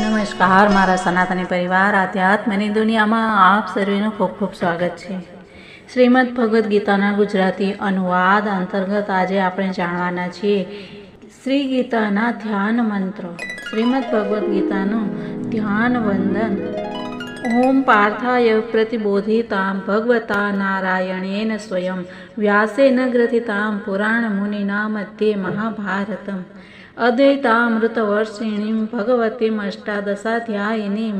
નમસ્કાર મારા સનાતની પરિવાર, આધ્યાત્મની દુનિયામાં આપ સર્વેનું ખૂબ ખૂબ સ્વાગત છે. શ્રીમદ ભગવદ્ ગીતાના ગુજરાતી અનુવાદ અંતર્ગત આજે આપણે જાણવાના છીએ શ્રી ગીતાના ધ્યાન મંત્રો. શ્રીમદ ભગવદ્ ગીતાનું ધ્યાન વંદન. ઓમ પાર્થાય પ્રતિબોધિતામ ભગવતા નારાયણેન સ્વયં. વ્યાસેન ગ્રથિતામ પુરાણ મુનિના મધ્યે મહાભારતમ. अद्वैतामृतवर्षिणीं भगवतीमष्टादशाध्यायिनीं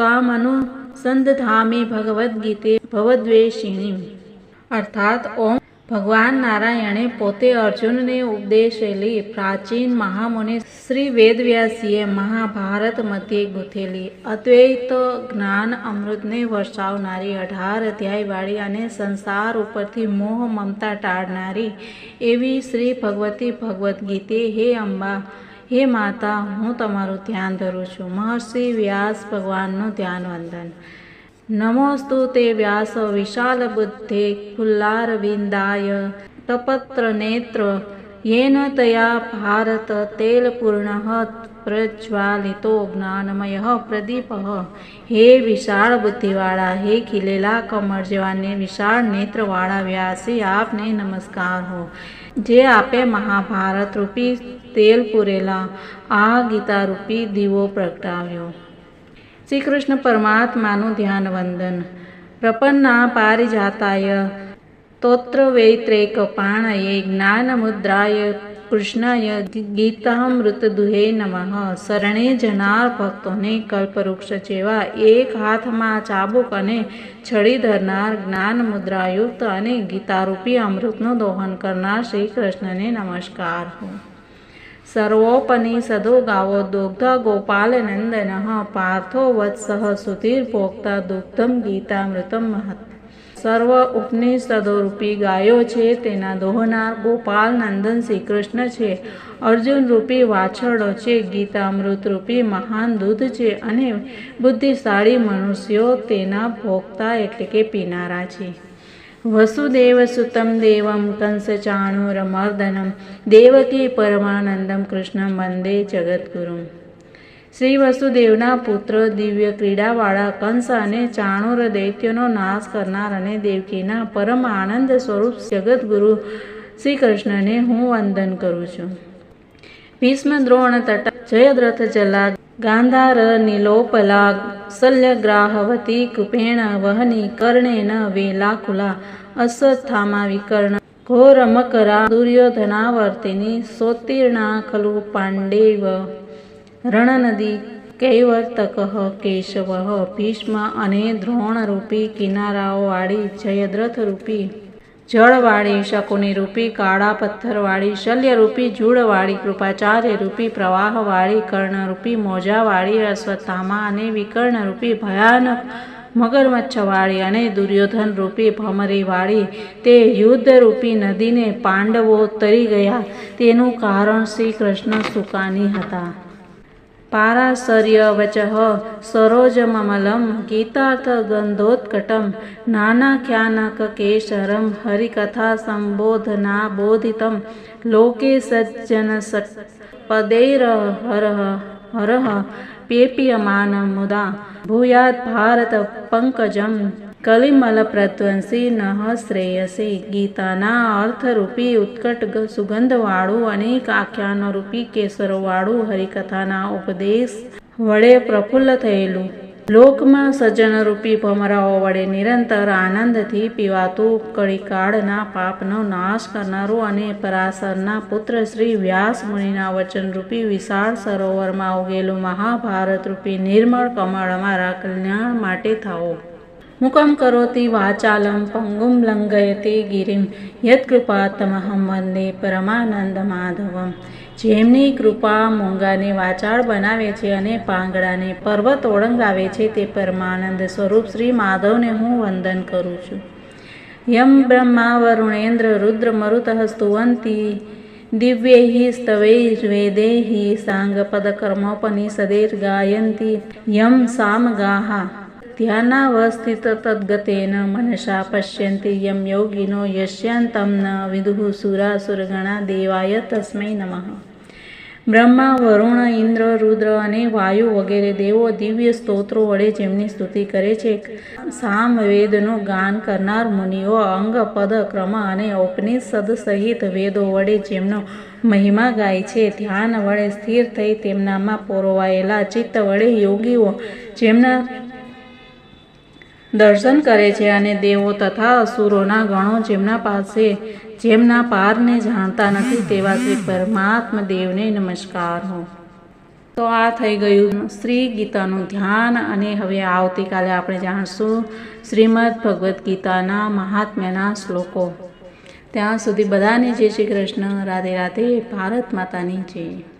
कामनुसन्धामि भगवद्गीते भवद्वेषिणीम् अर्थात् ओम ભગવાન નારાયણે પોતે અર્જુનને ઉપદેશેલી પ્રાચીન મહામુનિ શ્રી વેદવ્યાસીએ મહાભારત મધ્યે ગૂંથેલી, અદ્વૈત જ્ઞાન અમૃતને વરસાવનારી અઢાર અધ્યાયવાળી અને સંસાર ઉપરથી મોહ મમતા ટાળનારી એવી શ્રી ભગવતી ભગવદ્ ગીતે, હે અંબા, હે માતા, હું તમારું ધ્યાન ધરું છું. મહર્ષિ વ્યાસ ભગવાનનું ધ્યાન વંદન નમોસ્તુ તે વ્યાસ વિશાલ બુદ્ધે ફુલ્લારવિંદાય તપત્ર નેત્ર યેન તયા ભારત તેલપૂર્ણ પ્રજ્વાલિતો જ્ઞાનમય પ્રદીપ હે વિશાળ બુદ્ધિવાળા હે ખીલેલા કમર જેવાને વિશાળ નેત્રવાળા વ્યાસી આપને નમસ્કાર હો જે આપે મહાભારત રૂપી તેલ પૂરેલા આ ગીતા રૂપી દીવો પ્રગટાવ્યો શ્રી કૃષ્ણ પરમાત્માનું ધ્યાન વંદન પ્રપન્ના પારિજાતાય, તોત્ર વૈત્રેક પાણયે જ્ઞાન મુદ્રાય કૃષ્ણાય, ગીતામૃત દુહે નમઃ, શરણે જનાર ભક્તોને કલ્પવૃક્ષ જેવા એક હાથમાં ચાબુક અને છડી ધરનાર જ્ઞાન મુદ્રાયુક્ત અને ગીતારૂપી અમૃતનું દોહન કરનાર શ્રી કૃષ્ણને નમસ્કાર. હો સર્વોપનિષદો ગાવો દુગ્ધ ગોપાલનંદન પાર્થો વત્સઃ સુધીર્ભોક્તા દુગ્ધમ ગીતામૃતમ મહત સર્વ ઉપનિષદોરૂપી ગાયો છે તેના દોહનાર ગોપાલ નંદન શ્રી કૃષ્ણ છે અર્જુન રૂપી વાછરડો છે ગીતામૃત રૂપી મહાન દૂધ છે અને બુદ્ધિશાળી મનુષ્યો તેના ભોગતા એટલે કે પીનારા છે વસુદેવ સુતમ દેવમ કંસ ચાણુરમર્દનમ દેવકી પરમાનંદમ કૃષ્ણ વંદે જગદગુરુ શ્રી વસુદેવના પુત્ર દિવ્ય ક્રીડાવાળા કંસ અને ચાણુર દૈત્યનો નાશ કરનાર અને દેવકીના પરમ આનંદ સ્વરૂપ જગદગુરુ શ્રી કૃષ્ણને હું વંદન કરું છું ભીષ્મ દ્રોણ તટા જયદ્રથ જલા ગાંધાર शल्यग्राहवती કૃપેણ વહની કર્ણેન વેલાકુલા અશ્વત્થામા વિકર્ણ, ઘોરમકરા દુર્યોધનાવર્તિની સોતીર્ણા ખલુ પાંડેવ. રણનદી કૈવર્તક કેશવ, ભીષ્મ અને દ્રોણરૂપી કિનારાઓવાળી જયદ્રથરૂપી જળવાળી, શકુની રૂપી, કાળા પથ્થરવાળી, શલ્યરૂપી, જૂળવાળી કૃપાચાર્યરૂપી પ્રવાહવાળી, કર્ણરૂપી, મોજાવાળી અશ્વત્થામા અને વિકર્ણરૂપી, ભયાનક મગરમચ્છવાળી અને દુર્યોધન રૂપી ભમરીવાળી, તે યુદ્ધરૂપી નદીને પાંડવો તરી ગયા. તેનું કારણ શ્રી કૃષ્ણ સુકાની હતા. પારાશર્ય વચઃ સરોજમમલમ ગીતાર્થગંધોત્કટમ ગંધોત્કટમ નાનાખ્યાનક કેશરમ હરિકથા સંબોધના બોધિતમ લોકે સજ્જન પદેર હરહ હરહ પેપ્યમાન મુદા ભૂયાત ભારત પંકજમ કલિમલ પ્રત્વંસી નહ શ્રેયસી ગીતાના અર્થરૂપી ઉત્કટ સુગંધવાળું અનેક આખ્યાનરૂપી કેસરોવાળું હરિકથાના ઉપદેશ વડે પ્રફુલ્લ થયેલું લોકમાં સજ્જનરૂપી ભમરાઓ વડે નિરંતર આનંદથી પીવાતું કળીકાળના પાપનો નાશ કરનારું અને પરાશરના પુત્ર શ્રી વ્યાસ મુનિના વચનરૂપી વિશાળ સરોવરમાં ઉગેલું મહાભારતરૂપી નિર્મળ કમળમાં કલ્યાણ માટે થાઓ મુકમ કરોતિ વાચાલમ પંગુમ લંગયતે ગિરિમ યત્કૃપા તમહમ વંદે પરમાનંદ માધવમ જેમની કૃપા મૂંગાને વાચાળ બનાવે છે અને પાંગડાને પર્વત ઓળંગાવે છે, તે પરમાનંદ સ્વરૂપ શ્રી માધવને હું વંદન કરું છું. યમ બ્રહ્મા વરુણેન્દ્ર રુદ્ર મરુત સ્તુવંતી દિવ્યૈ સ્તવૈ વેદૈ ગાયંતી, યમ સામ ગાહા ધ્યાનાવસ્થિત તદ્ગતેન મનસા પશ્યંતિ યમ યોગિનો યશ્યંતમ ન વિદુઃ સુરાસુરગણા દેવાય તસ્મૈ નમઃ બ્રહ્મા વરુણ ઇન્દ્ર રુદ્ર અને વાયુ વગેરે દેવો દિવ્ય સ્તોત્રો વડે જેમની સ્તુતિ કરે છે સામવેદનું ગાન કરનાર મુનિઓ અંગ પદ ક્રમ અને ઉપનિષદ સહિત વેદો વડે જેમનો મહિમા ગાય છે ધ્યાન વડે સ્થિર થઈ તેમનામાં પોરવાયેલા ચિત્ત વડે યોગીઓ જેમના દર્શન કરે છે અને દેવો તથા અસુરોના ગણો જેમના પાસે, જેમના પારને જાણતા નથી તેવા શ્રી પરમાત્મા દેવને નમસ્કાર હો. તો આ થઈ ગયું શ્રી ગીતાનું ધ્યાન અને હવે આવતીકાલે આપણે જાણશું શ્રીમદ ભગવદ્ ગીતાના મહાત્મ્યના શ્લોકો. ત્યાં સુધી બધાને જય શ્રી કૃષ્ણ. રાધે રાધે. ભારત માતાની જય.